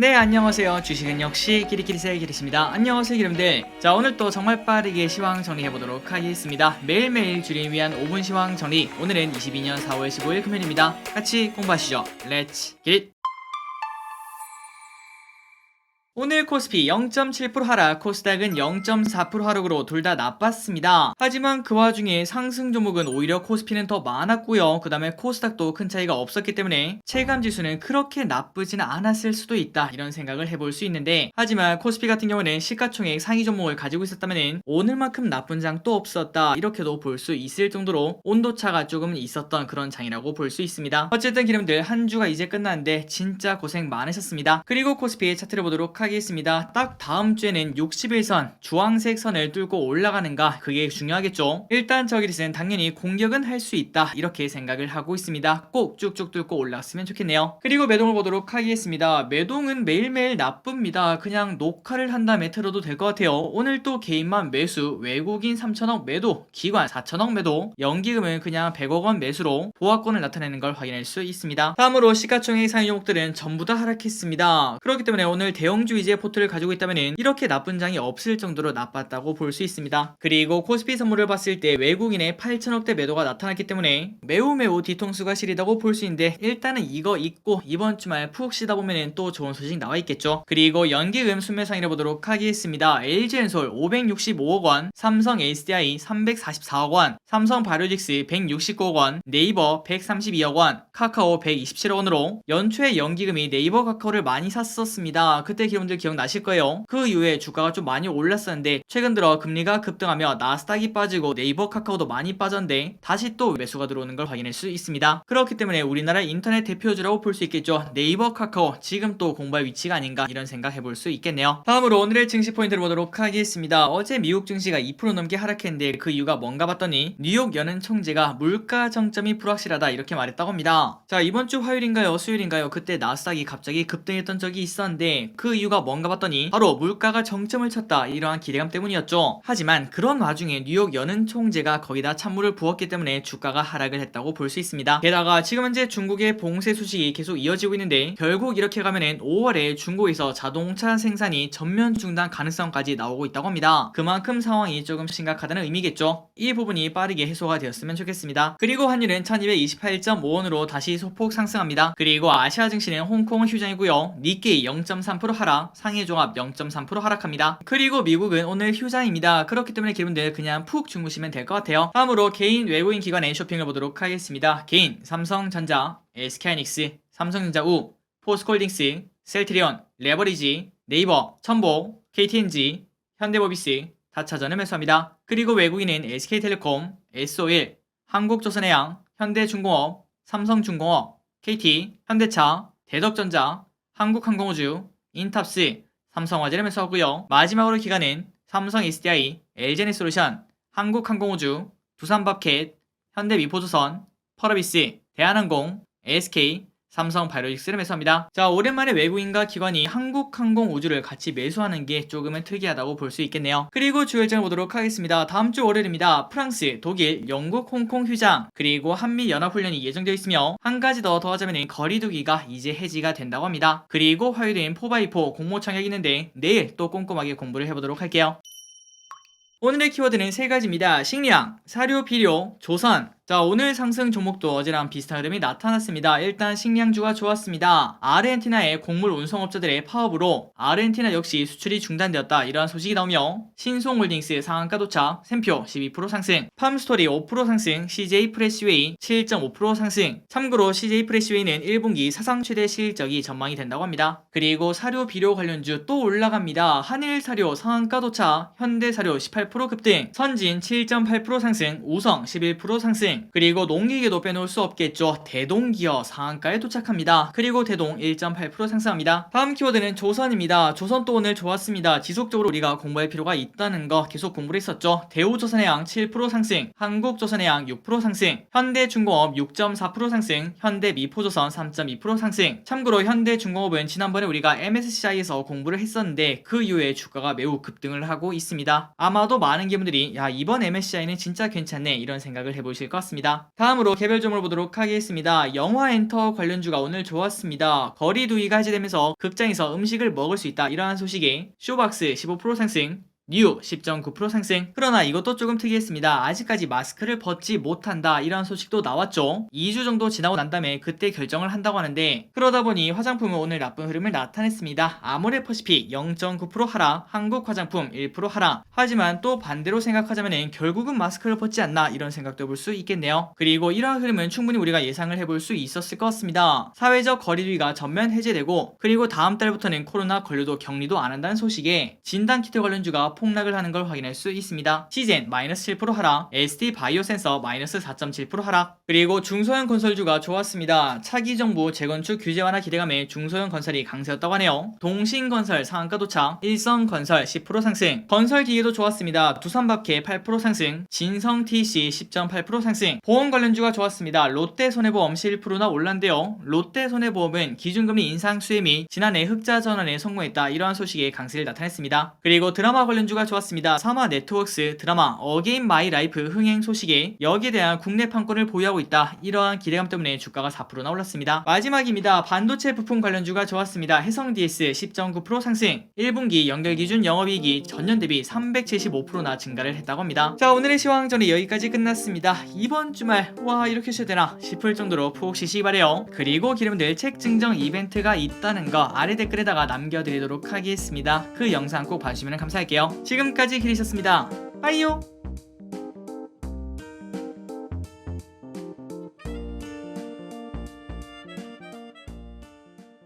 네 안녕하세요. 주식은 역시 기리기리세의 기리입니다. 안녕하세요 기름들. 자 오늘 또 정말 빠르게 시황 정리해보도록 하겠습니다. 매일매일 주를 위한 5분 시황 정리. 오늘은 22년 4월 15일 금요일입니다. 같이 공부하시죠. 렛츠 기 오늘 코스피 0.7% 하락, 코스닥은 0.4% 하락으로 둘 다 나빴습니다. 하지만 그 와중에 상승 종목은 오히려 코스피는 더 많았고요. 그 다음에 코스닥도 큰 차이가 없었기 때문에 체감 지수는 그렇게 나쁘지는 않았을 수도 있다 이런 생각을 해볼 수 있는데 하지만 코스피 같은 경우는 시가총액 상위 종목을 가지고 있었다면 오늘만큼 나쁜 장 또 없었다 이렇게도 볼 수 있을 정도로 온도차가 조금 있었던 그런 장이라고 볼 수 있습니다. 어쨌든 기름들 한 주가 이제 끝났는데 진짜 고생 많으셨습니다. 그리고 코스피의 차트를 보도록 하겠습니다. 딱 다음 주에는 61선 주황색 선을 뚫고 올라가는가 그게 중요하겠죠. 일단 저 기릿은 당연히 공격은 할 수 있다 이렇게 생각을 하고 있습니다. 꼭 쭉쭉 뚫고 올라갔으면 좋겠네요. 그리고 매동을 보도록 하겠습니다. 매동은 매일매일 나쁩니다. 그냥 녹화를 한 다음에 틀어도 될 것 같아요. 오늘 또 개인만 매수, 외국인 3천억 매도, 기관 4천억 매도, 연기금은 그냥 100억 원 매수로 보합권을 나타내는 걸 확인할 수 있습니다. 다음으로 시가총액 상위 종목들은 전부 다 하락했습니다. 그렇기 때문에 오늘 대형 주 위주의 포트를 가지고 있다면 이렇게 나쁜 장이 없을 정도로 나빴다고 볼 수 있습니다. 그리고 코스피 선물을 봤을 때 외국인의 8천억대 매도가 나타났기 때문에 매우 매우 뒤통수가 시리다고 볼 수 있는데 일단은 이거 잊고 이번 주말 푹 쉬다 보면 또 좋은 소식 나와 있겠죠. 그리고 연기금 순매상이라 보도록 하겠습니다. LG엔솔 565억 원, 삼성 SDI 344억 원, 삼성 바이오직스 169억 원, 네이버 132억 원, 카카오 127억 원으로 연초에 연기금이 네이버 카카오를 많이 샀었습니다. 그때 기 분들 기억나실 거예요. 그 이후에 주가가 좀 많이 올랐었는데 최근 들어 금리가 급등하며 나스닥이 빠지고 네이버 카카오도 많이 빠졌는데 다시 또 매수가 들어오는 걸 확인할 수 있습니다. 그렇기 때문에 우리나라 인터넷 대표주라고 볼 수 있겠죠. 네이버 카카오 지금 또 공부할 위치가 아닌가 이런 생각 해볼 수 있겠네요. 다음으로 오늘의 증시 포인트를 보도록 하겠습니다. 어제 미국 증시가 2% 넘게 하락했는데 그 이유가 뭔가 봤더니 뉴욕 연은 총재가 물가 정점이 불확실하다 이렇게 말했다고 합니다. 자 이번 주 화요일인가요 수요일인가요 그때 나스닥이 갑자기 급등했던 적이 있었는데 그 이 유가 뭔가 봤더니 바로 물가가 정점을 쳤다 이러한 기대감 때문이었죠. 하지만 그런 와중에 뉴욕 연은 총재가 거기다 찬물을 부었기 때문에 주가가 하락을 했다고 볼 수 있습니다. 게다가 지금 현재 중국의 봉쇄 수식이 계속 이어지고 있는데 결국 이렇게 가면은 5월에 중국에서 자동차 생산이 전면 중단 가능성까지 나오고 있다고 합니다. 그만큼 상황이 조금 심각하다는 의미겠죠. 이 부분이 빠르게 해소가 되었으면 좋겠습니다. 그리고 환율은 1228.5원으로 다시 소폭 상승합니다. 그리고 아시아 증시는 홍콩 휴장이고요. 니케이 0.3% 하락, 상해 종합 0.3% 하락합니다. 그리고 미국은 오늘 휴장입니다. 그렇기 때문에 여러분들 그냥 푹 주무시면 될 것 같아요. 다음으로 개인 외국인 기관의 쇼핑을 보도록 하겠습니다. 개인 삼성전자, SK하이닉스, 삼성전자 우, 포스콜딩스, 셀트리온, 레버리지, 네이버, 첨보, KTNG, 현대모비스, 다차전을 매수합니다. 그리고 외국인은 SK텔레콤, S51, 한국조선해양, 현대중공업, 삼성중공업, KT, 현대차, 대덕전자, 한국항공우주, 인탑스, 삼성화재를 매수하고요. 마지막으로 기간은 삼성 SDI, LG에너솔루션, 한국항공우주, 두산밥켓, 현대미포조선, 펄어비스, 대한항공, SK, 삼성 바이오직스를 매수합니다. 자, 오랜만에 외국인과 기관이 한국항공 우주를 같이 매수하는 게 조금은 특이하다고 볼 수 있겠네요. 그리고 주요 일정을 보도록 하겠습니다. 다음 주 월요일입니다. 프랑스, 독일, 영국, 홍콩 휴장, 그리고 한미 연합훈련이 예정되어 있으며 한 가지 더 더하자면 거리두기가 이제 해지가 된다고 합니다. 그리고 화요일엔 4x4 공모 청약이 있는데 내일 또 꼼꼼하게 공부를 해보도록 할게요. 오늘의 키워드는 세 가지입니다. 식량, 사료, 비료, 조선. 자, 오늘 상승 종목도 어제랑 비슷한 흐름이 나타났습니다. 일단 식량주가 좋았습니다. 아르헨티나의 곡물 운송업자들의 파업으로 아르헨티나 역시 수출이 중단되었다. 이러한 소식이 나오며 신송홀딩스 상한가 도착, 샘표 12% 상승, 팜스토리 5% 상승, CJ 프레시웨이 7.5% 상승. 참고로 CJ 프레시웨이는 1분기 사상 최대 실적이 전망이 된다고 합니다. 그리고 사료, 비료 관련주 또 올라갑니다. 한일 사료 상한가 도착, 현대 사료 18% 급등, 선진 7.8% 상승, 우성 11% 상승. 그리고 농기계도 빼놓을 수 없겠죠. 대동기어 상한가에 도착합니다. 그리고 대동 1.8% 상승합니다. 다음 키워드는 조선입니다. 조선 또 오늘 좋았습니다. 지속적으로 우리가 공부할 필요가 있다는 거 계속 공부를 했었죠. 대우조선해양 7% 상승, 한국조선해양 6% 상승, 현대중공업 6.4% 상승, 현대미포조선 3.2% 상승. 참고로 현대중공업은 지난번에 우리가 MSCI에서 공부를 했었는데 그 이후에 주가가 매우 급등을 하고 있습니다. 아마도 많은 분들이 야 이번 MSCI는 진짜 괜찮네 이런 생각을 해보실 것 같습니다. 좋았습니다. 다음으로 개별점을 보도록 하겠습니다. 영화 엔터 관련주가 오늘 좋았습니다. 거리 두기가 해제되면서 극장에서 음식을 먹을 수 있다 이러한 소식에 쇼박스 15% 상승 뉴10.9% 상승. 그러나 이것도 조금 특이했습니다. 아직까지 마스크를 벗지 못한다. 이런 소식도 나왔죠. 2주 정도 지나고 난 다음에 그때 결정을 한다고 하는데 그러다 보니 화장품은 오늘 나쁜 흐름을 나타냈습니다. 아모레퍼시픽 0.9% 하락, 한국 화장품 1% 하락. 하지만 또 반대로 생각하자면 결국은 마스크를 벗지 않나 이런 생각도 볼 수 있겠네요. 그리고 이러한 흐름은 충분히 우리가 예상을 해볼 수 있었을 것 같습니다. 사회적 거리두기가 전면 해제되고 그리고 다음 달부터는 코로나 관료도 격리도 안 한다는 소식에 진단키트 관련주가 폭락을 하는 걸 확인할 수 있습니다. 시젠 마이너스 7% 하락, SD 바이오 센서 마이너스 4.7% 하락, 그리고 중소형 건설주가 좋았습니다. 차기 정부 재건축 규제 완화 기대감에 중소형 건설이 강세였다고 하네요. 동신건설 상한가 도착, 일성건설 10% 상승, 건설기계도 좋았습니다. 두산밥케 8% 상승, 진성TC 10.8% 상승, 보험 관련주가 좋았습니다. 롯데손해보험 11%나 올랐는데요. 롯데손해보험은 기준금리 인상 수혜 및 지난해 흑자 전환에 성공했다 이러한 소식에 강세를 나타냈습니다. 그리고 드라마 관련주 가 좋았습니다. 사마 네트워크스 드라마 어게인 마이 라이프 흥행 소식에 여기에 대한 국내 판권을 보유하고 있다 이러한 기대감 때문에 주가가 4%나 올랐습니다. 마지막입니다. 반도체 부품 관련주가 좋았습니다. 해성 DS 10.9% 상승 1분기 연결 기준 영업이익이 전년 대비 375%나 증가를 했다고 합니다. 자 오늘의 시황전이 여기까지 끝났습니다. 이번 주말 와 이렇게 쉬어야 되나 싶을 정도로 푹 쉬시기 바래요. 그리고 기름들 책 증정 이벤트가 있다는 거 아래 댓글에다가 남겨드리도록 하겠습니다. 그 영상 꼭 봐주시면 감사할게요. 지금까지 기리셨습니다. 빠이요.